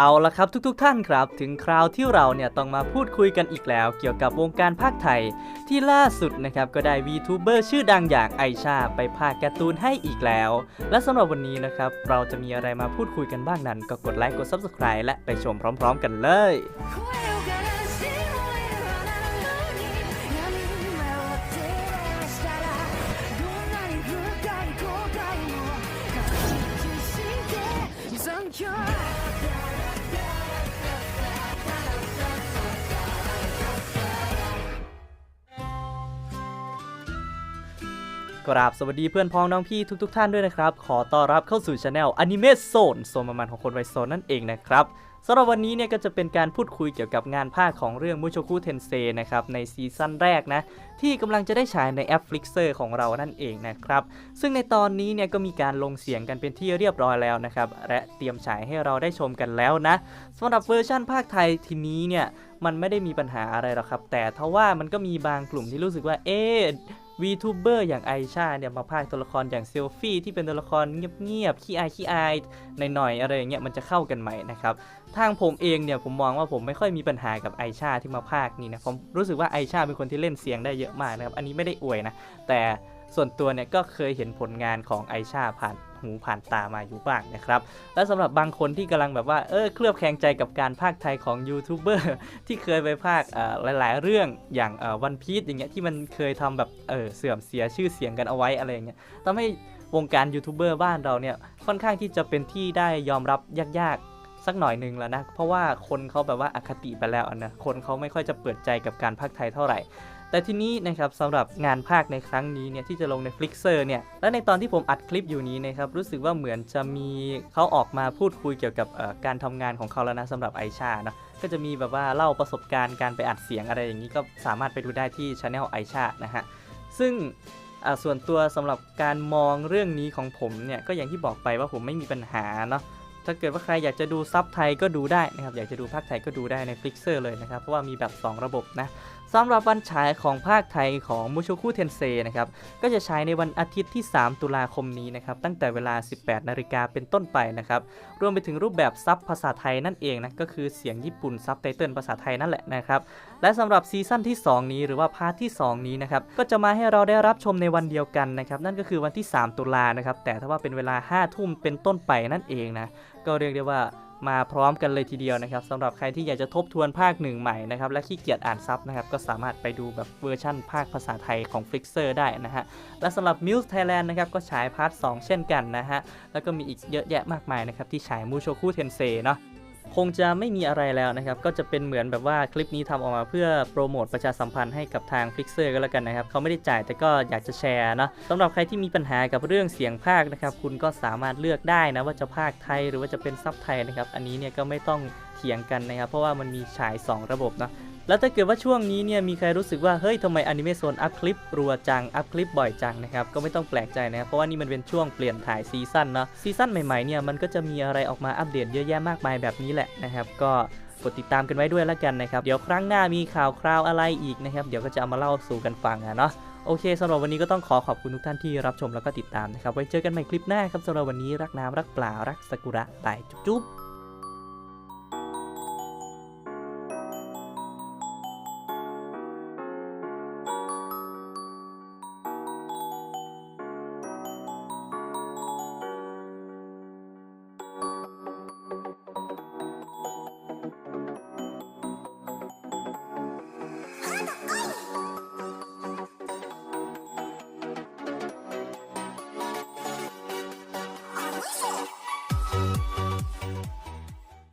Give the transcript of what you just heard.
เอาละครับทุกๆทท่านครับ ถึงคราวที่เราเนี่ยต้องมาพูดคุยกันอีกแล้ว เกี่ยวกับวงการภาคไทย ที่ล่าสุดนะครับก็ได้ VTuber ชื่อดังอย่างไอชาไปภาคการ์ตูนให้อีกแล้ว และสำหรับวันนี้นะครับ เราจะมีอะไรมาพูดคุยกันบ้างนั้น ก็กดไลค์กด Subscribe และไปชมพร้อม ๆ กันเลย กราบสวัสดีเพื่อนพ้องน้องพี่ทุกๆทท่านด้วยนะครับ ขอต้อนรับเข้าสู่ช anel อนิเมะโซนโซนประมาณของคนวัยโซนนั่นเองนะครับสำหรับวันนี้เนี่ยก็จะเป็นการพูดคุยเกี่ยวกับงานภาคของเรื่องมูโชคุเทนเซนะครับในซีซั่นแรกนะ ที่กำลังจะได้ฉายในแอป Flixer ของเรานั่นเองนะครับ ซึ่งในตอนนี้เนี่ยก็มีการลงเสียงกันเป็นที่เรียบร้อยแล้วนะครับ และเตรียมฉายให้เราได้ชมกันแล้วนะสำหรับเวอร์ชั่นภาคไทยทีนี้เนี่ยมันไม่ได้มีปัญหาอะไรหรอกครับ แต่ทว่ามันก็มีบางกลุ่มที่รู้สึกว่าเอ๊ะ วีทูเบอร์อย่างไอชาเนี่ยมาพากตัวละครอย่างเซลฟี่ที่เป็นตัวละครเงียบๆขี้อายขี้อายหน่อยๆอะไรอย่างเงี้ยมันจะเข้ากันไหมนะครับทางผมเองเนี่ยผมมองว่าผมไม่ค่อยมีปัญหากับไอชาที่มาพากนี่นะผมรู้สึกว่าไอชาเป็นคนที่เล่นเสียงได้เยอะมากนะครับอันนี้ไม่ได้อวยนะแต่ส่วนตัวเนี่ยก็เคยเห็นผลงานของไอชาผ่านหูผ่านตามาอยู่บ้างนะครับ และสำหรับบางคนที่กำลังแบบว่าเออเคลือบแคลงใจกับการพากย์ไทยของยูทูบเบอร์ที่เคยไปพากย์เอ่อหลาย ๆ เรื่องอย่างวันพีซอย่างเงี้ยที่มันเคยทำแบบเออเสื่อมเสียชื่อเสียงกันเอาไว้อะไรเงี้ยทำให้วงการยูทูบเบอร์บ้านเราเนี่ยค่อนข้างที่จะเป็นที่ได้ยอมรับยากๆสักหน่อยหนึ่งแล้วนะ เพราะว่าคนเขาแบบว่าอคติไปแล้วนะ คนเขาไม่ค่อยจะเปิดใจกับการพากไทยเท่าไหร่ แต่ทีนี้นะครับสำหรับงานภาคในครั้งนี้เนี่ยที่จะลงใน Flixer เนี่ยและในตอนที่ผมอัดคลิปอยู่นี้นะครับรู้สึกว่าเหมือนจะมีเขาออกมาพูดคุยเกี่ยวกับการทำงานของเขาแล้วนะสำหรับไอชาเนาะก็จะมีแบบว่าเล่าประสบการณ์การไปอัดเสียงอะไรอย่างนี้ก็สามารถไปดูได้ที่ช anel ไอชานะฮะซึ่งอ่าส่วนตัวสำหรับการมองเรื่องนี้ของผมเนี่ยก็อย่างที่บอกไปว่าผมไม่มีปัญหาเนาะ ถ้าเกิดว่าใครอยากจะดูซับไทยก็ดูได้นะครับ อยากจะดูภาคไทยก็ดูได้ใน Flixer เลยนะครับ เพราะว่ามีแบบ 2 ระบบนะสำหรับวันฉายของภาคไทยของมูโชคุเทนเซนะครับ ก็จะฉายในวันอาทิตย์ที่ 3 ตุลาคมนี้นะครับ ตั้งแต่เวลา 18 นาฬิกาเป็นต้นไปนะครับ รวมไปถึงรูปแบบซับภาษาไทยนั่นเองนะ ก็คือเสียงญี่ปุ่นซับไตเติลภาษาไทยนั่นแหละนะครับ และสำหรับซีซั่นที่ 2 นี้หรือว่าพาร์ทที่ 2 นี้นะครับ ก็จะมาให้เราได้รับชมในวันเดียวกันนะครับ นั่นก็คือวันที่ 3 ตุลานะครับ แต่ถ้าว่าเป็นเวลา 5 ทุ่มเป็นต้นไปนั่นเองนะ ก็เรียกได้ว่ามาพร้อมกันเลยทีเดียวนะครับสำหรับใครที่อยากจะทบทวนภาคหนึ่งใหม่นะครับและขี้เกียจอ่านซับนะครับก็สามารถไปดูแบบเวอร์ชั่นภาคภาษาไทยของ Flixer ได้นะฮะและสำหรับ Muse Thailand นะครับก็ฉายพาร์ท2เช่นกันนะฮะแล้วก็มีอีกเยอะแยะมากมายนะครับที่ฉายมูโชคุเทนเซเนาะ คงจะไม่มีอะไรแล้วนะครับ ก็จะเป็นเหมือนแบบว่าคลิปนี้ทำออกมาเพื่อโปรโมทประชาสัมพันธ์ให้กับทางฟิกเซอร์ก็แล้วกันนะครับ เขาไม่ได้จ่ายแต่ก็อยากจะแชร์เนาะสำหรับใครที่มีปัญหากับเรื่องเสียงภาคนะครับ คุณก็สามารถเลือกได้นะว่าจะภาคไทยหรือว่าจะเป็นซับไทยนะครับ อันนี้เนี่ยก็ไม่ต้องเถียงกันนะครับ เพราะว่ามันมีฉาย 2 ระบบเนาะ แล้วถ้าเกิดว่าช่วงนี้เนี่ยมีใครรู้สึกว่าเฮ้ยทำไมอนิเมะโซนอัพคลิปรัวจังอัพคลิปบ่อยจังนะครับก็ไม่ต้องแปลกใจนะครับเพราะว่านี่มันเป็นช่วงเปลี่ยนถ่ายซีซั่นเนาะซีซั่นใหม่ๆเนี่ยมันก็จะมีอะไรออกมาอัปเดตเยอะแยะมากมายแบบนี้แหละนะครับก็กดติดตามกันไว้ด้วยแล้วกันนะครับ เดี๋ยวครั้งหน้ามีข่าวคราวอะไรอีกนะครับ เดี๋ยวก็จะเอามาเล่าสู่กันฟังอะเนาะโอเคสำหรับวันนี้ก็ต้องขอขอบคุณทุกท่านที่รับชมแล้วก็ติดตามนะครับ ไว้เจอกันใหม่คลิปหน้าครับสำหรับวันนี้รักน้ำรักปลารักสกุระบายจุ๊บ